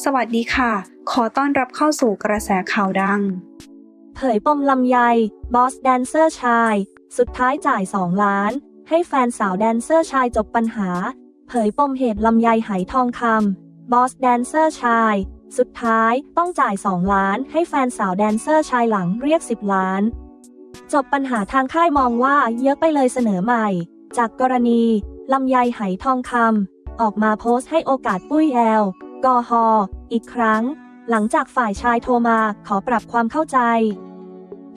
สวัสดีค่ะ ขอต้อนรับเข้าสู่กระแสข่าวดัง เผยปมลำไย บอสแดนเซอร์ชาย สุดท้ายจ่าย 2 ล้าน ให้แฟนสาวแดนเซอร์ชายจบปัญหา เผยปมเหตุลำไยไหทองคำบอสแดนเซอร์ชาย สุดท้ายต้องจ่าย 2 ล้าน ให้แฟนสาวแดนเซอร์ชายหลังเรียก 10 ล้าน จบปัญหาทางค่ายมองว่าเยอะไปเลยเสนอใหม่ จากกรณีลำไยไหทองคำออกมาโพสต์ให้โอกาสปุ้ยแอล กอฮออีกครั้ง หลังจากฝ่ายชายโทรมาขอปรับความเข้าใจ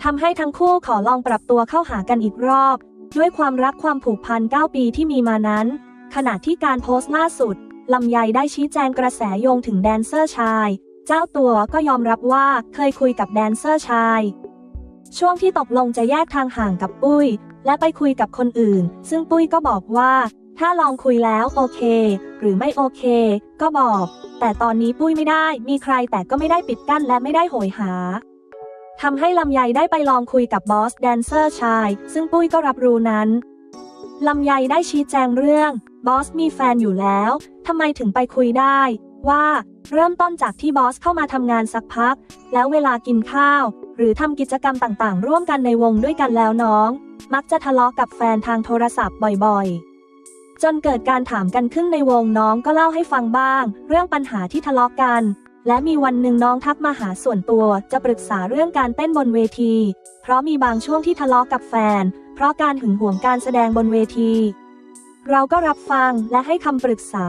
ทำให้ทั้งคู่ขอลองปรับตัวเข้าหากันอีกรอบ ด้วยความรักความผูกพัน 9 ปีที่มีมานั้น ขณะที่การโพสต์ล่าสุดลำไยได้ชี้แจงกระแสโยงถึงแดนเซอร์ชาย เจ้าตัวก็ยอมรับว่าเคยคุยกับแดนเซอร์ชาย ช่วงที่ตกลงจะแยกทางห่างกับปุ้ย และไปคุยกับคนอื่น ซึ่งปุ้ยก็บอกว่า ถ้าลองคุยแล้วโอเค หรือไม่โอเค ก็บอก แต่ตอนนี้ปุ้ยไม่ได้ มีใครแต่ก็ไม่ได้ปิดกั้นและไม่ได้โหยหาทำให้ลำไยได้ไปลองคุยกับบอสแดนเซอร์ชาย ซึ่งปุ้ยก็รับรู้นั้นลำไยได้ชี้แจงเรื่อง บอสมีแฟนอยู่แล้วทำไมถึงไปคุยได้ ว่า เริ่มต้นจากที่บอสเข้ามาทำงานสักพัก แล้วเวลากินข้าว หรือทำกิจกรรมต่างๆ ร่วมกันในวงด้วยกันแล้วน้อง มักจะทะเลาะกับแฟนทางโทรศัพท์บ่อยๆ จนเกิดการถามกันขึ้นในวงน้องก็เล่าให้ฟังบ้าง เรื่องปัญหาที่ทะเลาะกัน และมีวันหนึ่งน้องทักมาหาส่วนตัวจะปรึกษาเรื่องการเต้นบนเวที เพราะมีบางช่วงที่ทะเลาะกับแฟน เพราะการหึงหวงการแสดงบนเวที เราก็รับฟังและให้คำปรึกษา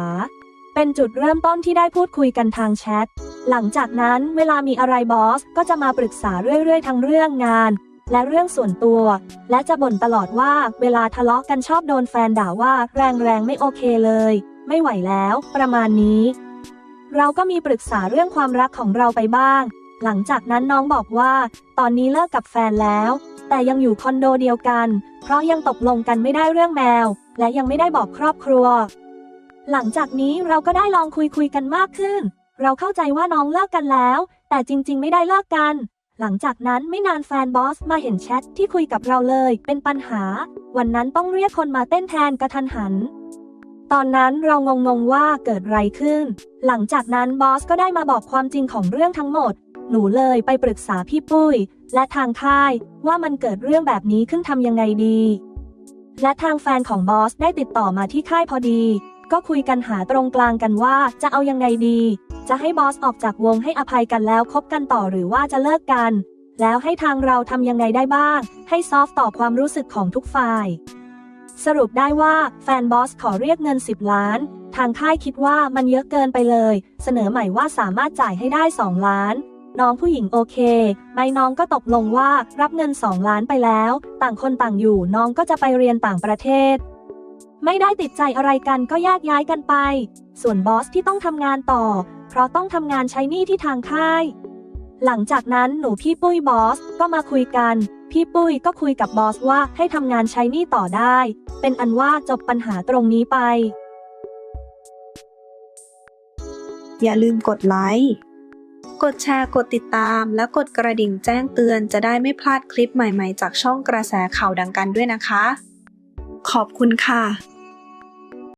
เป็นจุดเริ่มต้นที่ได้พูดคุยกันทางแชทหลังจากนั้นเวลามีอะไรบอสก็จะมาปรึกษาเรื่อยๆ ทั้งเรื่องงาน และเรื่องส่วนตัว และจะบ่นตลอดว่าเวลาทะเลาะกันชอบโดนแฟนด่าว่าแรงๆไม่โอเคเลย ไม่ไหวแล้ว ประมาณนี้ เราก็มีปรึกษาเรื่องความรักของเราไปบ้าง หลังจากนั้นน้องบอกว่า ตอนนี้เลิกกับแฟนแล้ว แต่ยังอยู่คอนโดเดียวกัน เพราะยังตกลงกันไม่ได้เรื่องแมว และยังไม่ได้บอกครอบครัว หลังจากนี้เราก็ได้ลองคุยคุยกันมากขึ้น เราเข้าใจว่าน้องเลิกกันแล้ว แต่จริง ๆ ไม่ได้เลิกกัน หลังจากนั้นไม่นานแฟนบอสมาเห็นแชทที่คุยกับเราเลย เป็นปัญหา วันนั้นต้องเรียกคนมาเต้นแทนกระทันหัน ตอนนั้นเรางงๆว่าเกิดไรขึ้น หลังจากนั้นบอสก็ได้มาบอกความจริงของเรื่องทั้งหมด หนูเลยไปปรึกษาพี่ปุ้ย และทางค่าย ว่ามันเกิดเรื่องแบบนี้ขึ้นทำยังไงดี และทางแฟนของบอสได้ติดต่อมาที่ค่ายพอดี ก็คุยกันหาตรงกลางกันว่าจะเอายังไงดี จะให้บอสออกจากวงให้อภัยกันแล้วคบกันต่อหรือว่าจะเลิกกัน แล้วให้ทางเราทำยังไงได้บ้าง ให้ซอฟต่อความรู้สึกของทุกฝ่าย สรุปได้ว่าแฟนบอสขอเรียกเงิน 10 ล้าน ทางค่ายคิดว่ามันเยอะเกินไปเลย เสนอใหม่ว่าสามารถจ่ายให้ได้ 2 ล้าน น้องผู้หญิงโอเคไม่น้องก็ตกลงว่ารับเงิน 2 ล้านไปแล้ว ต่างคนต่างอยู่น้องก็จะไปเรียนต่างประเทศไม่ได้ติดใจอะไรกันก็แยกย้ายกันไป ส่วนบอสที่ต้องทำงานต่อ เพราะต้องทำงานใช้หนี้ที่ทางค่าย หลังจากนั้นหนูพี่ปุ้ยบอสก็มาคุยกัน พี่ปุ้ยก็คุยกับบอสว่าให้ทำงานใช้หนี้ต่อได้ เป็นอันว่าจบปัญหาตรงนี้ไป อย่าลืมกดไลค์ กดแชร์ กดติดตาม และกดกระดิ่งแจ้งเตือนจะได้ไม่พลาดคลิปใหม่ๆ จากช่องกระแสข่าวดังกันด้วยนะคะ ขอบคุณค่ะ